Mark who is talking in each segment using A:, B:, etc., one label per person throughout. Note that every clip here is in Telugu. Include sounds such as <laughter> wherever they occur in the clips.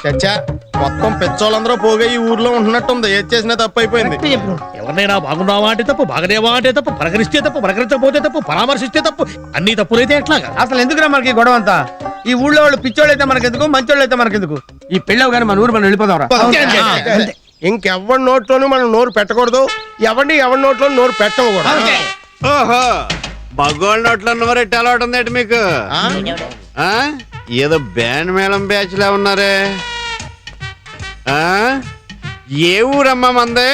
A: చచ్చా మొత్తం పెచ్చోళ్ళందరూ పోగా ఈ ఊర్లో ఉంటున్నట్టుంది. ఏది చేసినా తప్పు అయిపోయింది
B: ఎవరినైనా బాగున్నావా అంటే తప్పు బాగలేవా అంటే తప్పు పలకరిస్తే తప్పు పలకరించకపోతే తప్పు పరామర్శిస్తే తప్పు అన్ని తప్పులైతే ఎట్లాగా?
C: అసలు ఎందుకురా మనకి గొడవ అంతా? ఈ ఊళ్ళో వాళ్ళు పిచ్చోళ్ళు అయితే మనకెందుకు మంచోళ్ళు అయితే మనకెందుకు? ఈ పెళ్ళవు కానీ మన ఊరు మనం వెళ్ళిపోదాం
A: ఇంకెవరి నోట్లోనూ మనం నోరు పెట్టకూడదు. ఎవరిని ఎవరి నోట్లో నోరు పెట్టకూడదు.
D: ఓహో మగోళ్ళ నోట్లో నోరు ఎట్టి అలవాటు ఉందేంటి మీకు?
A: ఆ?
D: ఆ? ఏదో బ్యాండ్ మేళం బ్యాచ్ లా ఉన్నారే? ఏ ఊరమ్మా మందే?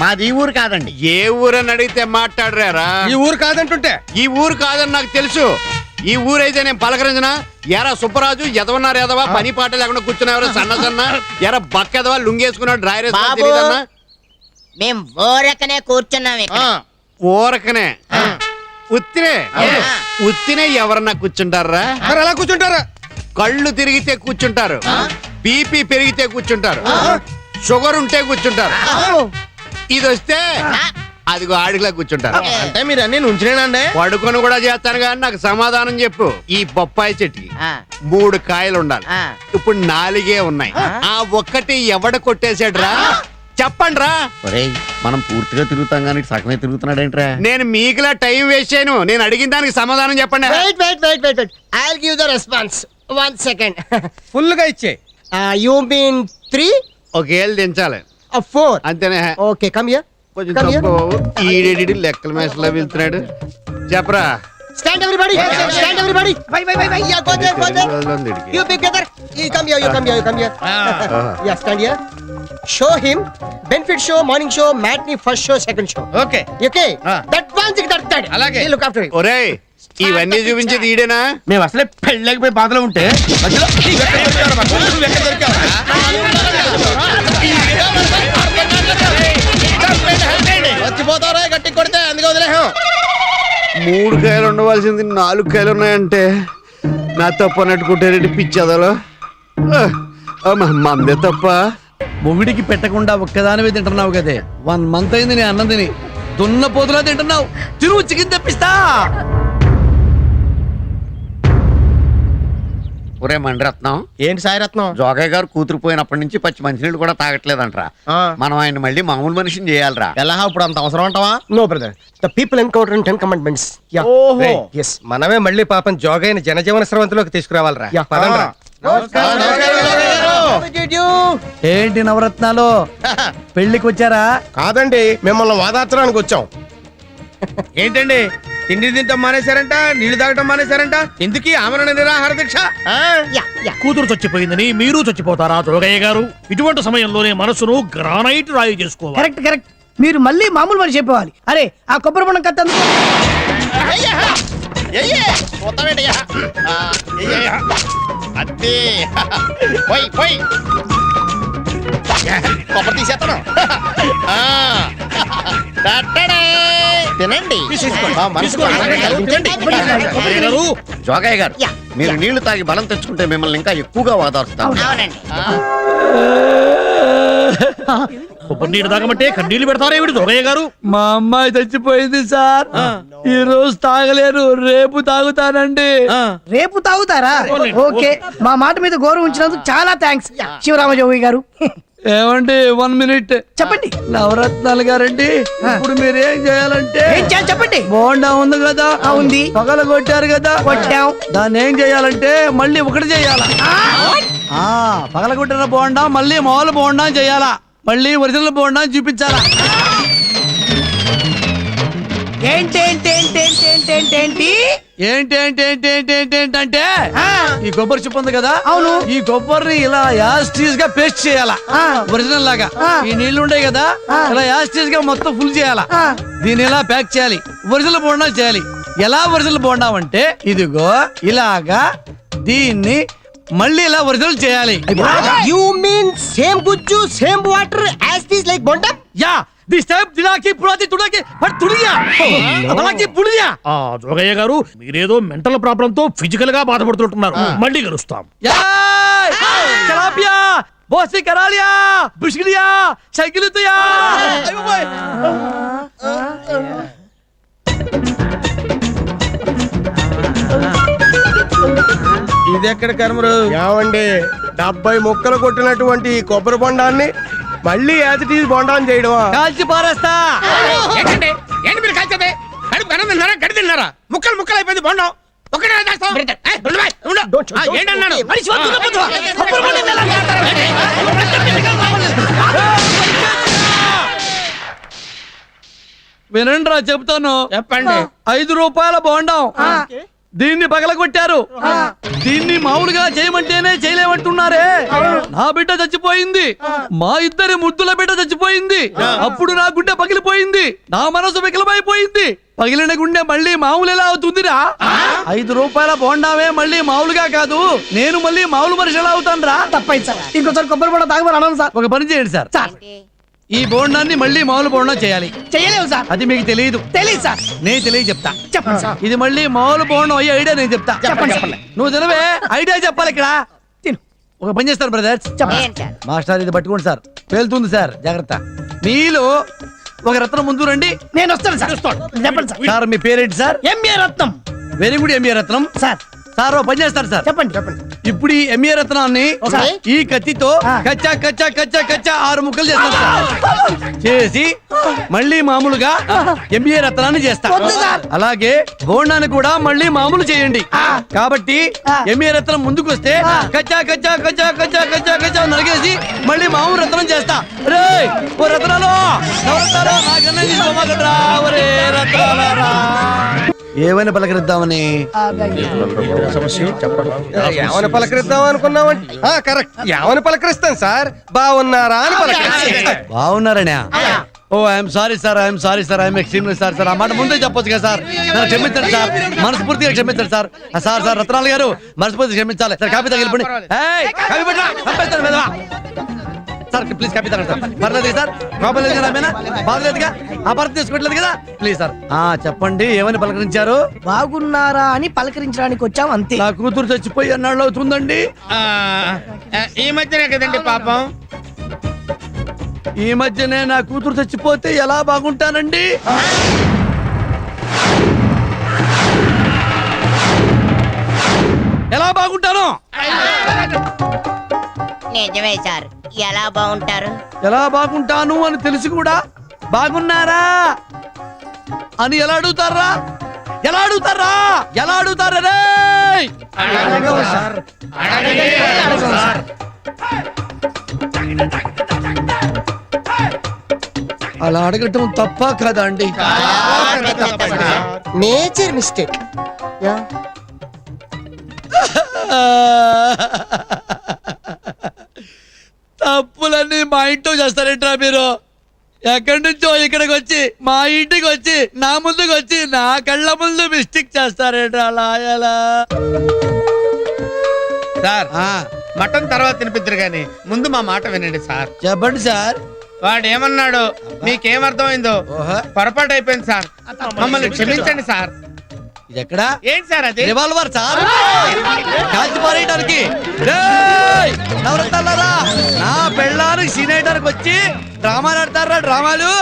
A: మాది ఈ ఊరు కాదండి.
D: ఏ ఊరని అడిగితే మాట్లాడరారా?
C: ఈ ఊరు కాదంటుంటే.
D: ఈ ఊరు కాదని నాకు తెలుసు. ఈ ఊరైతే నేను పలకరించిన ఎరా సుబ్బరాజు ఎదవన్నారు ఎదవా పని పాట లేకుండా కూర్చునేవారు సన్న సన్న ఎరా బక్క ఎదవా లుంగేసుకున్నాడు డ్రైవర్
E: బాబు. మేం ఓరకనే కూర్చున్నాం ఇక్కడ.
D: ఊరకనే ఉత్తినే. ఉత్తినే ఎవరన్నా కూర్చుంటారా?
C: మరి అలా కూర్చుంటారా?
D: కళ్ళు తిరిగితే కూర్చుంటారు. బీపీ పెరిగితే కూర్చుంటారు. షుగర్ ఉంటే కూర్చుంటారు. ఇది వస్తే అదిగో ఆడిలా కూర్చుంటారు.
A: అంటే మీరు అన్ని నుంచినేనండి
D: పడుకొని కూడా చేస్తాను కానీ నాకు సమాధానం చెప్పు. ఈ బొప్పాయి చెట్టుకి మూడు కాయలు ఉండాలి. ఇప్పుడు నాలుగే ఉన్నాయి. ఆ. ఒక్కటి ఎవడ కొట్టేశాడ్రా? చెప్పండి రా ఒరేయ్
F: మనం పూర్తిగా తిరుగుతాం కానీ సగమే తిరుగుతున్నాడేంట్రా?
D: నేను మీకులా టైం వేస్ట్ చేయను. నేను అడిగిన దానికి సమాధానం చెప్పండి.
G: Wait wait wait wait wait I give the response one
C: second ఫుల్గా ఇచ్చే.
G: యూ మీన్ త్రీ
D: ఒకేళ్ళు దించాలి.
G: ఫోర్
D: అంతేనే.
G: ఓకే కమ్ హియర్
D: కొంచెం తప్పు. ఈడేడి లెక్కల మేషలా వెళ్తున్నాడు చెప్పరా.
G: Stand everybody. Stand everybody. Why, why, why, why? Yeah, go there, go there.
D: వదలండి ఈడికి.
G: You big brother. You come here, you come here, you come here. yeah, stand here. Show him benefit show, morning show, matinee, first show, second show.
C: Okay
G: Okay?
C: Ah.
G: That one thing, that, that.
C: Alage.
G: He'll look after it.
D: ఒరేయ్ ఇవన్నీ చూపించేది ఈడేనా
C: మేము అసలే పెళ్ళకపోయి బాధలో ఉంటే మధ్యలో నీవు ఎక్కడ దొరికావురా మాకు? నువ్వు ఎక్కడ దొరికావురా?
A: వచ్చిపోతారా గట్టి కొడితే అందుకే వదిలేహం
D: మూడు కాయలు ఉండవలసింది నాలుగు కాయలు ఉన్నాయంటే నా తప్పు అన్నట్టుకుంటారేంటి పిచ్చదలో. మందే తప్ప.
H: మొగుడికి పెట్టకుండా ఒక్కదానివే తింటున్నావు కదే. వన్ మంత్ అయింది నీ అన్నం తిని. దున్న పోతులా తింటున్నావు. తిరుగు చికెన్ తెప్పిస్తా.
F: ఒరే మండరత్నం
A: ఏంటి సాయిరత్నం
F: జోగయ్య గారు కూతురు పోయినప్పటి నుంచి పచ్చి మంచినీళ్ళు కూడా తాగట్లేదంట్రా
A: ఆ.
F: మనం ఆయన మళ్ళీ మామూలు మనిషిని చేయాలరా
A: ఎలా ఇప్పుడు అంత అవసరం అంటావా
G: people encounter in Ten Commandments. Yeah.
A: ఓహో
G: Right. Yes.
C: మనమే మళ్ళీ పాపం జోగైన జనజీవన స్రవంతిలోకి తీసుకురావాలరా. పదండ్రా.
A: నమస్కారం గారు.
H: ఏంటి నవరత్నాలు <laughs> పెళ్ళికి వచ్చారా
A: కాదండి మిమ్మల్ని వాదార్చడానికి వచ్చాం
C: ఏంటండి తిండి తింటాం మానేశారంట నీళ్ళు తాగటం మానేశారంట ఎందుకు ఆమరణ నిరాహార దీక్ష
A: ఆ?
B: కూతురు చచ్చిపోయిందని మీరు చచ్చిపోతారా జోగయ్య గారు ఇటువంటి సమయంలోనే మనసును గ్రానైట్ రాయి చేసుకోవాలి
I: కరెక్ట్ కరెక్ట్ మీరు మళ్ళీ మామూలు మనిషి చెప్పేవాలి అరే ఆ కొబ్బరి బొండం కత్తి అందుకో
A: అయ్యా! ఎయ్యే! పోతావేంటయ్యా? ఆ, ఎయ్యే! అదే పోయ్ పోయ్ కొబ్బరి తీసేస్తాను ఆ. తినండి.
B: జోగయ్య గారు
F: జోగయ్య గారు
E: యా.
F: మీరు నీళ్ళు తాగి బలం తెచ్చుకుంటే మిమ్మల్ని ఇంకా ఎక్కువగా వాదారుస్తాం
B: కొబ్బరి నీళ్ళు తాగమంటే కన్నీళ్ళు పెడతారా ఏమిటి జోగయ్య గారు?
H: మా అమ్మాయి చచ్చిపోయింది సార్. ఈ రోజు తాగలేరు రేపు తాగుతానండి.
I: రేపు తాగుతారా? ఓకే. మా మాట మీద గౌరవం ఉంచినందుకు చాలా థ్యాంక్స్. శివరామజోగి గారు.
H: ఏమండి వన్ మినిట్
I: చెప్పండి.
H: నవరత్నాలు గారండి. ఇప్పుడు మీరు ఏం చేయాలంటే
I: ఏం చేయాలి చెప్పండి.
H: బోండా ఉంది కదా
I: ఉంది.
H: పగల కొట్టారు కదా
I: కొట్టాం.
H: దాన్ని ఏం చేయాలంటే మళ్ళీ ఒకటి చేయాలా? పగల కొట్టిన బోండా మళ్ళీ మామూలు బోండా చేయాలా? మళ్ళీ ఒరిజినల్ బోండా చూపించాలా?
I: ఏంటి ఏంటి ఏంటి ఏంటి ఏంటి ఏంటి? ఏంటి
H: ఏంటి ఏంటి ఏంటి ఏంటి ఏంటి ఏంటంటే
I: ఆ,
H: ఈ కొబ్బరి చిప్ప ఉంది కదా?
I: అవును.
H: ఈ కొబ్బరిని ఇలా యాస్టీస్గా పేస్ట్ చేయాలా. ఒరిజినల్ లాగా. ఈ నీళ్ళు ఉంటాయి కదా. ఇలా యాస్టీస్గా మొత్తం ఫుల్ చేయాలా. దీన్ని ఇలా ప్యాక్ చేయాలి? ఒరిజినల్ బోండా చేయాలి. ఎలా ఒరిజినల్ బోండా అంటే ఇదిగో ఇలాగా దీన్ని మళ్ళీ ఇలా ఒరిజినల్ చేయాలి.
G: You mean same gujju, same water as this like
H: type దిలాకి పురాతి తుడాకి పట్ తుడియా అలాకి పుడియా
B: ఆ జోగయ్య గారు మీరేదో మెంటల్ ప్రాబ్లం తో ఫిజికల్గా బాధపడుతుంటున్నారు మళ్ళీ కలుస్తాం.
H: చలాపియా బోసి కరాలియా బుషిలియా సైకిలుతయా అయ్యో బాయ్
C: ఇది ఎక్కడ కర్మరు?
A: ఏమండి డెబ్బై ముక్కలు కొట్టినటువంటి ఈ కొబ్బరి బొండాన్ని మళ్ళీ యాజ్ ఇట్ ఈజ్ బొండాన్ని చేయడమా
H: కాల్చి పారేస్తా
C: ఏంటండి ఏంటి మీరు కలిసేది కడుపు కన్నం తిన్నారా గడి తిన్నారా ముక్కలు ముక్కలు అయిపోయింది బాగుండవు ఒకటే చేస్తాం ఏయ్, ఉండు బాయ్, ఉండు. ఆ, ఏంటన్నాడు
H: వినండిరా చెప్తాను
C: చెప్పండి
H: ఐదు రూపాయల బోండం దీన్ని పగలగొట్టారు. దీన్ని మామూలుగా చేయమంటేనే చేయలేమంటున్నారే. నా బిడ్డ చచ్చిపోయింది. మా ఇద్దరి ముద్దుల బిడ్డ చచ్చిపోయింది. అప్పుడు నా గుండె పగిలిపోయింది. నా మనసు వికలమైపోయింది. పగిలిన గుండె మళ్ళీ మామూలు ఎలా అవుతుందిరా? ఐదు రూపాయల బోండామే మళ్ళీ మామూలుగా కాదు. నేను మళ్ళీ మామూలు మనిషి ఎలా అవుతాను రా
I: తప్పైంది సార్. ఇంకోసారి కొబ్బరి బొండ తాగమని అన్నాను సార్.
H: ఒక పని చేయండి సార్.
I: సార్.
H: ఈ బోండాన్ని మళ్ళీ మామూలు బోండం చేయాలి.
I: చేయలేవు సార్.
H: అది మీకు తెలియదు.
I: తెలియదు సార్.
H: నేను తెలియ చెప్తా.
I: చెప్పండి సార్.
H: ఇది మళ్ళీ మామూలు బోండం అయ్యే ఐడియా నేను చెప్తా.
I: చెప్పండి చెప్పండి.
H: నువ్వు తెలివే ఐడియా చెప్పాలి ఇక్కడ.
I: తిను.
H: ఒక పని చేస్తారు బ్రదర్స్
I: చెప్పండి.
E: ఏంటి సార్
H: మాస్టర్ ఇది పట్టుకోండి సార్. పేలుతుంది సార్. జాగ్రత్త. మీలో ఒక రత్నం ముందు రండి.
I: నేను వస్తాను సార్. చెప్పండి సార్.
H: సార్ మీ పేరేంటి sir?
I: MA Ratnam.
H: Very good MA Ratnam.
I: Sir.
H: Sir ఓ పని చేస్తారు సార్.
I: చెప్పండి చెప్పండి.
H: ఇప్పుడు ఈ ఎంఏ రత్నాన్ని
I: ఓకే.
H: ఈ కత్తితో. కచ్చా కచ్చా కచ్చా కచ్చా ఆరు ముక్కలు చేస్తాను సార్ చేసి మళ్ళీ మామూలుగా ఎంఏ రత్నాన్ని చేస్తా
I: వద్దు సార్.
H: అలాగే బోండాన్ని కూడా మళ్ళీ మామూలు చేయండి కాబట్టి. ఎంఏ రత్నం ముందుకు వస్తే కచ్చా కచ్చా కచ్చా కచ్చా కచ్చా కచ్చా నరిగేసి మళ్ళీ మామూలు రత్నం చేస్తా రే ఓ రత్నాలు నాకన్నా. ఒరే రత్నాలారా. ఏమైనా పలకరిద్దామని?
A: ఏమని పలకరిద్దాం అనుకున్నామంటే కరెక్ట్. ఏమని పలకరిస్తాను సార్? బాగున్నారా అని పలకరిస్తాను
H: బాగున్నారనే. ఓ I'm sorry sir I'm sorry sir I'm extremely sorry sir ఆ మాట ముందే చెప్పొచ్చు కదా సార్ నన్ను క్షమించండి సార్ మనస్ఫూర్తిగా క్షమించండి సార్ ఆ, సార్ సార్ రత్నాలు గారు మనస్ఫూర్తిగా క్షమించాలి. సార్ కాపీ తగిలిపండి ఏయ్, కాపీ. సార్ ప్లీజ్ కాపీ తగ్గండి సార్ పర్లేదు సార్ కోపం లేదు కదా ఆమెనా బాగలేదుగా ఆ భర్త తీసుకోవట్లేదు కదా? ప్లీజ్ సార్ ఆ చెప్పండి ఏమని పలకరించారు?
I: బాగున్నారా అని పలకరించడానికి వచ్చాం అంతే.
H: నా కూతురు చచ్చిపోయి అన్నాళ్ళు అవుతుందండి.
C: ఈ మధ్యనే కదండి పాపం.
H: ఈ మధ్యనే నా కూతురు చచ్చిపోతే ఎలా బాగుంటానండి? ఎలా బాగుంటాను?
E: నిజమే సార్. ఎలా బాగుంటారు?
H: ఎలా బాగుంటాను అని తెలిసి కూడా బాగున్నారా? అని ఎలా అడుగుతారా? ఎలా అడుగుతారా? ఎలా అడుగుతారా? అలా అడగటం తప్ప కదా అండి?
G: Nature mistake. <laughs>
H: చేస్తారేంట్రా మీరు? ఎక్కడి నుంచో ఇక్కడికి వచ్చి మా ఇంటికి వచ్చి నా ముందుకు వచ్చి నా కళ్ళ ముందు మిస్టేక్ చేస్తారేంట్రా అలా ఎలా
C: సార్
H: ఆ,
C: మటన్ తర్వాత తినిపిద్దరు గాని ముందు మా మాట వినండి సార్.
H: చెప్పండి సార్.
C: వాడు ఏమన్నాడు మీకేమర్థమైందో? పొరపాటు అయిపోయింది సార్. మమ్మల్ని క్షమించండి. సార్.
H: ఇది ఎక్కడా
C: సార్ అది?
H: Revolver sir. కాల్చి పారేయడానికి నా పెళ్ళానికి సీనేయడానికి వచ్చి డ్రామాలు ఆడతారా డ్రామాలు?